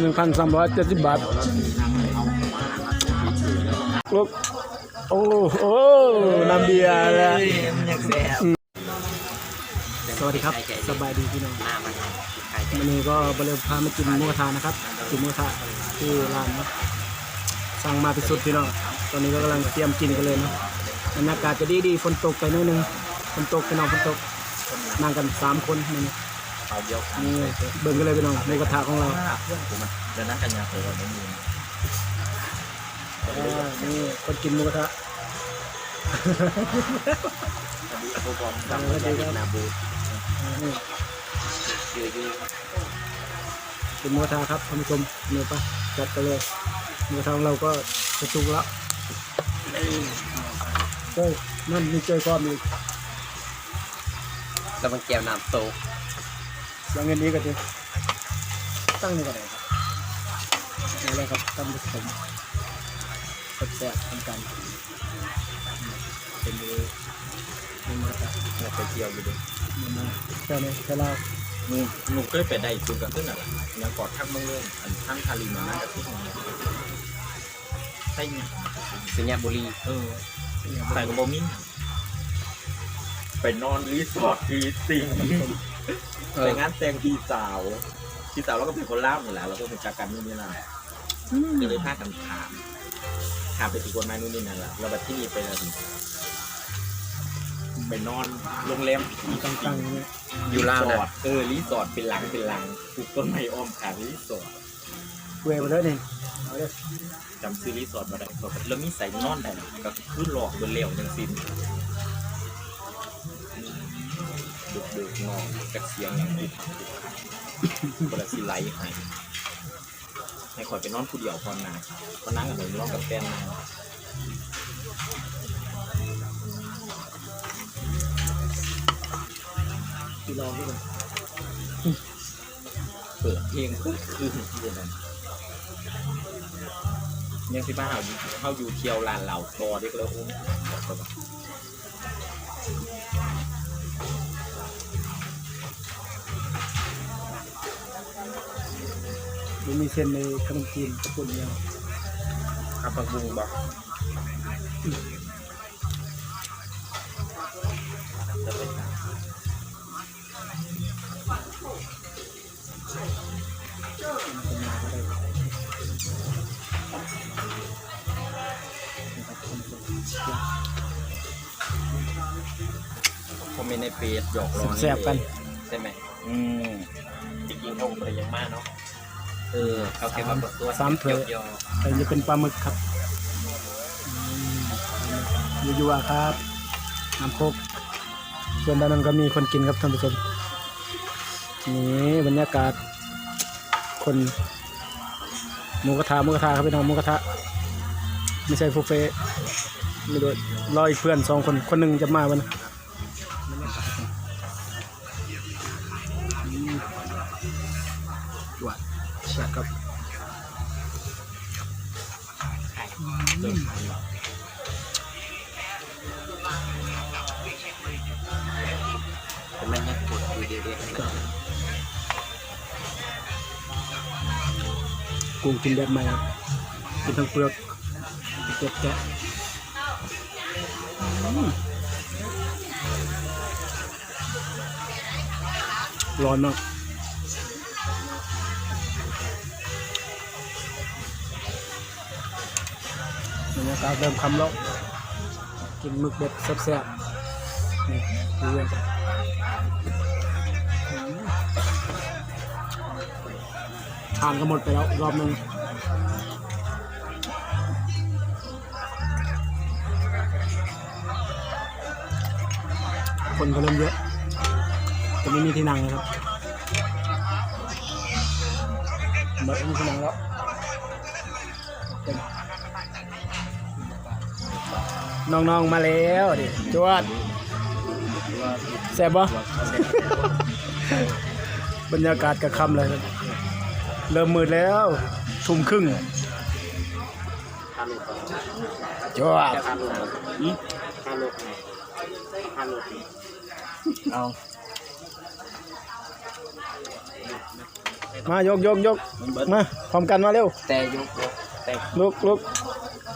หนึ่งพันสามร้อยเจ็ดสิบบาทลูกโอ้โอ้น้ำเบียร์แล้วมันยังแซ่บสวัสดีครับ สบายดีพี่น้องหน้ามันใครจะวันนี้ก็บริเวณพามากินหมูกระทะนะครับกินหมูกระทะที่ร้านนะสั่งมาเป็นสุดพี่น้องตอนนี้ก็กำลังเตรียมกินกันเลยนะบรรยากาศจะดีดีๆฝนตกไปหนิดนึงฝนตกพี่น้องฝนตกนั่งกันสามคนนี่ เอาเดียวนี่เบิ่งกันเลยพี่น้องหมูกระทะของเราเพื่อนผมเดี๋ยวนักกันยาเคยวันนี้มีอ่านี่คนกินหมูกระทะสวัสดีครับผมจำไม่ได้นาบูนี่ยืดยืดกินหมูกระทะครับท่านผู้ชมเนื้อปะจัดกันเลยหมูกระทะของเราก็จะสุกแล้วโอ้ยนั่นมีเจอความอีกกำลังแก้วน้ำโตยังเงินนี้ก็จะตั้งนี่ก็ได้ครับนี่แหละครับตั้งผสมแซ่บๆทำกันเป็นมือเป็นมือกระทะเราไปเที่ยวอยู่ด้วยมันมาแค่นี้แค่เราหนูหนูเคยไปได้จุดกันขึ้นอะไรยังกอดข้างเมืองเรื่องอันข้างทาริมาน่าจะที่ไหนใช่เนี่ยสัญญาบุรีเออใส่กระบอกมิ้นไปนอนรีสอร์ทรีสิง ไปงานแต่งพี่สาวพี่สาวเราก็เป็นคนเล่าวนี่แหละเราก็เป็นจากกันนู่นนี่นั่นก็เลยพากันถามถามไปถึงคนไม้นู่นนี่นั่นแหละเราไปที่นี่ไปแล้วไปนอนโรงแรมตั้งตั้งๆเนี่ยอยู่ลาวนะเออรีสอร์ทเป็นหลังเป็นหลังปลูกต้นไม้อ้อมขางรีสอร์ทเวไปเลยนี่เอาเลยจำซื้อรีสอร์ทมาได้ก็แล้วมีใส่นอนได้นะก็คือหลอกบนเหลวจังสิน ดึกดึกนอนกับเสียงอย่างที่ทำที่ทำคนละสิไลท์ให้ให้คอยไปนอนผู้เดียวพอนนาพอนั่งกับหนูนอนกับแฟนนางที่รอที่ก่อนเปิดเพลงคือคือคือนั้นยังสิบ้าเอาเข้าอยู่เที่ยวลานเหล่าตอเด็กแล้วโอ้บอกไปว่า มันมีเส้นในขนมจีนกระปุ่นเดียวอาปักบุงบอกจะเป็นเป็น มเมนต์ในเพจหยอกล้อแซ่บๆกัน ใช่ไหมอืม จริงๆเขาไปยังมากเนาะเออเขาแค่มาเปิดตัวสามเถอะเดียวแต่จะเป็นปลาหมึกครับยูยูอะครับน้ำโคกส่วนด้านนั้นก็มีคนกินครับท่านผู้ชมนี่บรรยากาศ คนหมูกระทะหมูกระทะครับพี่น้องหมูกระทะไม่ใช่ฟูเฟ่ต์ไม่ด้วยรออีกเพื่อนสองคนคนหนึ่งจะมาวันนะ ๆเริ่มขายแล้วผมไม่ให้กดวิดีโอเด็กกุ้งกินแบบใหม่ครับกินทั้งเปลือกเก็บแกะร้อนมาก บรรยากาเริ่มคำล้วกินหมึกเด็ดแซ่บๆนี่ดูเลยอืมทานก็หมดไปแล้วรอบหนึงคนก็เริ่มเยอะจะไม่มีที่นั่งเลยครับเบิร์ดมีที่นั่งแล้วเต็ม น้องๆมาแล้วดิจวดแซ่บปะบรรยากาศกระคำเลยครับเริ่มมืดแล้วทุ่มครึ่งจวดค่าลูกอืมค่าลูกไงค่าลูกเอามายกยกยกมาพร้อมกันมาเร็วแต่ยกแต่ลุกลุก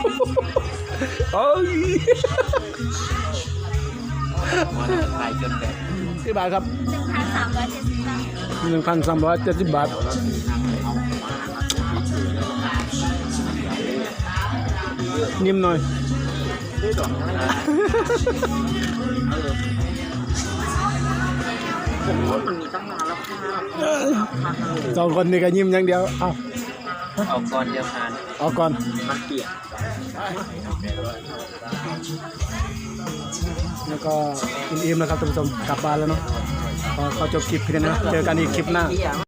โอ้ครับซัมปีกันหน่อยได้นะปีกตัวมากกันนะงานแบบคิดนาอีนั่นแบบโอ้ยมันถ่ายจนแบบกี่บาทครับหนึ่งพันสามร้อยเจ็ดสิบบาทหนึ่งพันสามร้อยเจ็ดสิบบาทนิ่มหน่อยมันมีตั้งนานแล้วค่ะสองคนนี่ก็ยิ้มอย่างเดียว เอา เอาก่อนเดียวทานเอาก่อนมันเปียกแล้วก็อิ่มๆนะครับท่านผู้ชมกลับบ้านแล้วเนาะขอขอจบคลิปเพียงเท่านี้นะเจอกันอีกคลิปหน้าเปียก